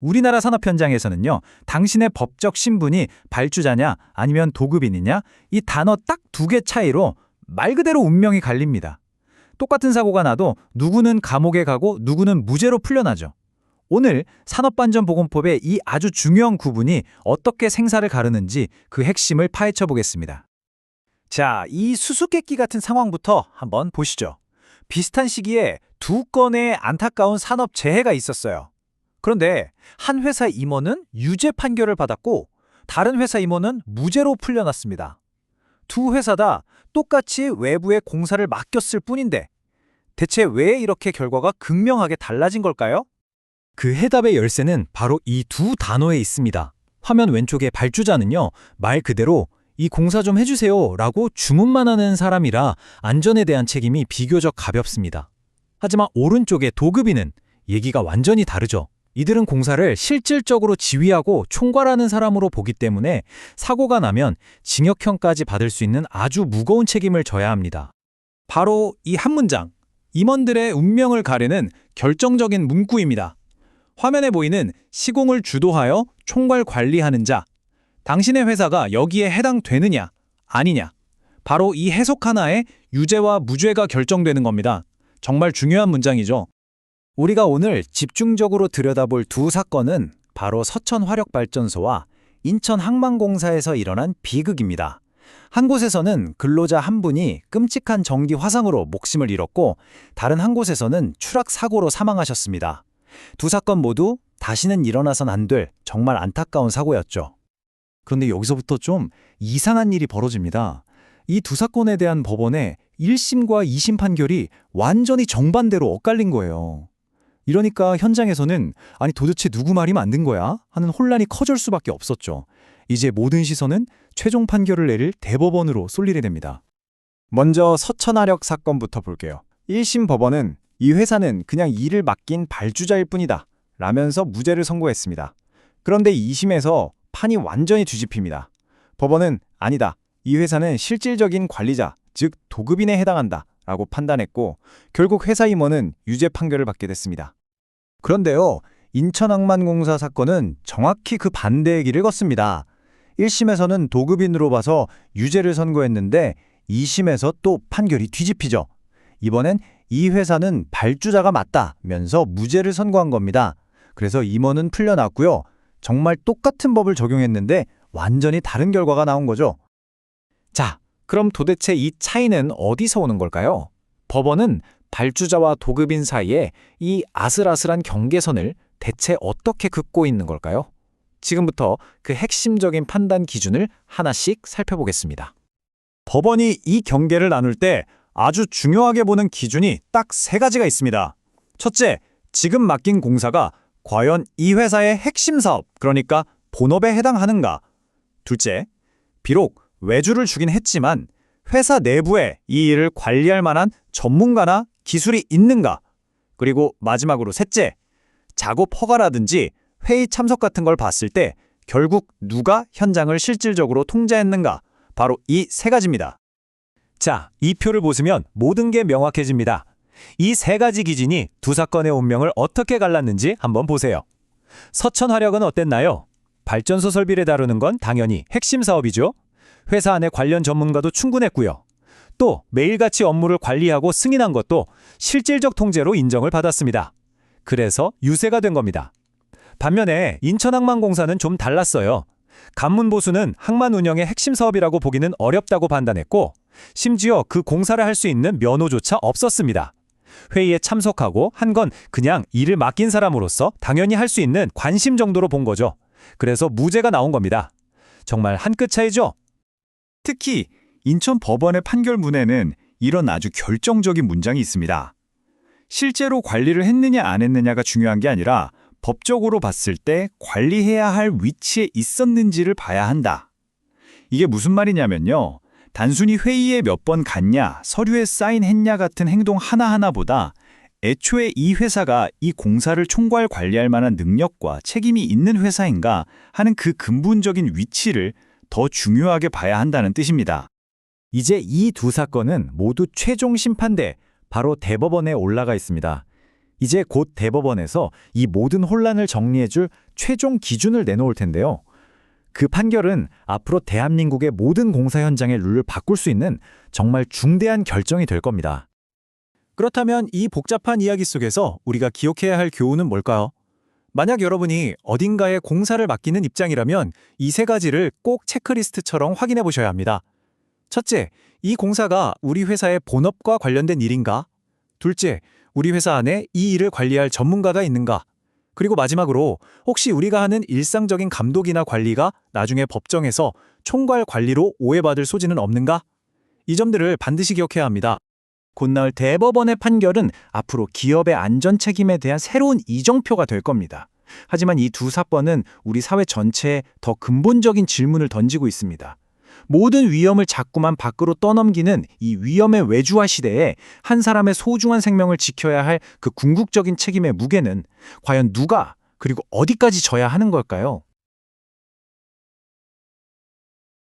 우리나라 산업 현장에서는요, 당신의 법적 신분이 발주자냐 아니면 도급인이냐 이 단어 딱 두 개 차이로 말 그대로 운명이 갈립니다. 똑같은 사고가 나도 누구는 감옥에 가고 누구는 무죄로 풀려나죠. 오늘 산업안전보건법의 이 아주 중요한 구분이 어떻게 생사를 가르는지 그 핵심을 파헤쳐 보겠습니다. 자, 이 수수께끼 같은 상황부터 한번 보시죠. 비슷한 시기에 두 건의 안타까운 산업 재해가 있었어요. 그런데 한 회사 임원은 유죄 판결을 받았고 다른 회사 임원은 무죄로 풀려났습니다. 두 회사 다 똑같이 외부에 공사를 맡겼을 뿐인데 대체 왜 이렇게 결과가 극명하게 달라진 걸까요? 그 해답의 열쇠는 바로 이 두 단어에 있습니다. 화면 왼쪽의 발주자는요, 말 그대로 이 공사 좀 해주세요 라고 주문만 하는 사람이라 안전에 대한 책임이 비교적 가볍습니다. 하지만 오른쪽의 도급인은 얘기가 완전히 다르죠. 이들은 공사를 실질적으로 지휘하고 총괄하는 사람으로 보기 때문에 사고가 나면 징역형까지 받을 수 있는 아주 무거운 책임을 져야 합니다. 바로 이 한 문장, 임원들의 운명을 가르는 결정적인 문구입니다. 화면에 보이는 시공을 주도하여 총괄 관리하는 자. 당신의 회사가 여기에 해당되느냐, 아니냐. 바로 이 해석 하나에 유죄와 무죄가 결정되는 겁니다. 정말 중요한 문장이죠. 우리가 오늘 집중적으로 들여다볼 두 사건은 바로 서천화력발전소와 인천항만공사에서 일어난 비극입니다. 한 곳에서는 근로자 한 분이 끔찍한 전기 화상으로 목숨을 잃었고 다른 한 곳에서는 추락 사고로 사망하셨습니다. 두 사건 모두 다시는 일어나선 안 될 정말 안타까운 사고였죠. 그런데 여기서부터 좀 이상한 일이 벌어집니다. 이 두 사건에 대한 법원의 1심과 2심 판결이 완전히 정반대로 엇갈린 거예요. 이러니까 현장에서는 아니 도대체 누구 말이 맞는 거야? 하는 혼란이 커질 수밖에 없었죠. 이제 모든 시선은 최종 판결을 내릴 대법원으로 쏠리게 됩니다. 먼저 서천화력 사건부터 볼게요. 1심 법원은 이 회사는 그냥 일을 맡긴 발주자일 뿐이다 라면서 무죄를 선고했습니다. 그런데 2심에서 판이 완전히 뒤집힙니다. 법원은 아니다. 이 회사는 실질적인 관리자, 즉 도급인에 해당한다 라고 판단했고 결국 회사 임원은 유죄 판결을 받게 됐습니다. 그런데요. 인천항만공사 사건은 정확히 그 반대의 길을 걷습니다. 1심에서는 도급인으로 봐서 유죄를 선고했는데 2심에서 또 판결이 뒤집히죠. 이번엔 이 회사는 발주자가 맞다면서 무죄를 선고한 겁니다. 그래서 임원은 풀려났고요. 정말 똑같은 법을 적용했는데 완전히 다른 결과가 나온 거죠. 자, 그럼 도대체 이 차이는 어디서 오는 걸까요? 법원은 발주자와 도급인 사이에 이 아슬아슬한 경계선을 대체 어떻게 긋고 있는 걸까요? 지금부터 그 핵심적인 판단 기준을 하나씩 살펴보겠습니다. 법원이 이 경계를 나눌 때 아주 중요하게 보는 기준이 딱 세 가지가 있습니다. 첫째, 지금 맡긴 공사가 과연 이 회사의 핵심 사업, 그러니까 본업에 해당하는가? 둘째, 비록 외주를 주긴 했지만 회사 내부에 이 일을 관리할 만한 전문가나 기술이 있는가? 그리고 마지막으로 셋째, 작업 허가라든지 회의 참석 같은 걸 봤을 때 결국 누가 현장을 실질적으로 통제했는가? 바로 이 세 가지입니다. 자, 이 표를 보시면 모든 게 명확해집니다. 이 세 가지 기준이 두 사건의 운명을 어떻게 갈랐는지 한번 보세요. 서천 화력은 어땠나요? 발전소 설비를 다루는 건 당연히 핵심 사업이죠. 회사 안에 관련 전문가도 충분했고요. 또 매일같이 업무를 관리하고 승인한 것도 실질적 통제로 인정을 받았습니다. 그래서 유세가 된 겁니다. 반면에 인천항만공사는 좀 달랐어요. 간문보수는 항만 운영의 핵심 사업이라고 보기는 어렵다고 판단했고 심지어 그 공사를 할 수 있는 면허조차 없었습니다. 회의에 참석하고 한 건 그냥 일을 맡긴 사람으로서 당연히 할 수 있는 관심 정도로 본 거죠. 그래서 무죄가 나온 겁니다. 정말 한 끗 차이죠? 특히 인천 법원의 판결문에는 이런 아주 결정적인 문장이 있습니다. 실제로 관리를 했느냐 안 했느냐가 중요한 게 아니라 법적으로 봤을 때 관리해야 할 위치에 있었는지를 봐야 한다. 이게 무슨 말이냐면요. 단순히 회의에 몇 번 갔냐, 서류에 사인했냐 같은 행동 하나하나보다 애초에 이 회사가 이 공사를 총괄 관리할 만한 능력과 책임이 있는 회사인가 하는 그 근본적인 위치를 더 중요하게 봐야 한다는 뜻입니다. 이제 이 두 사건은 모두 최종 심판대, 바로 대법원에 올라가 있습니다. 이제 곧 대법원에서 이 모든 혼란을 정리해줄 최종 기준을 내놓을 텐데요. 그 판결은 앞으로 대한민국의 모든 공사 현장의 룰을 바꿀 수 있는 정말 중대한 결정이 될 겁니다. 그렇다면 이 복잡한 이야기 속에서 우리가 기억해야 할 교훈은 뭘까요? 만약 여러분이 어딘가에 공사를 맡기는 입장이라면 이 세 가지를 꼭 체크리스트처럼 확인해 보셔야 합니다. 첫째, 이 공사가 우리 회사의 본업과 관련된 일인가? 둘째, 우리 회사 안에 이 일을 관리할 전문가가 있는가? 그리고 마지막으로 혹시 우리가 하는 일상적인 감독이나 관리가 나중에 법정에서 총괄 관리로 오해받을 소지는 없는가? 이 점들을 반드시 기억해야 합니다. 곧 나올 대법원의 판결은 앞으로 기업의 안전 책임에 대한 새로운 이정표가 될 겁니다. 하지만 이 두 사건은 우리 사회 전체에 더 근본적인 질문을 던지고 있습니다. 모든 위험을 자꾸만 밖으로 떠넘기는 이 위험의 외주화 시대에 한 사람의 소중한 생명을 지켜야 할 그 궁극적인 책임의 무게는 과연 누가 그리고 어디까지 져야 하는 걸까요?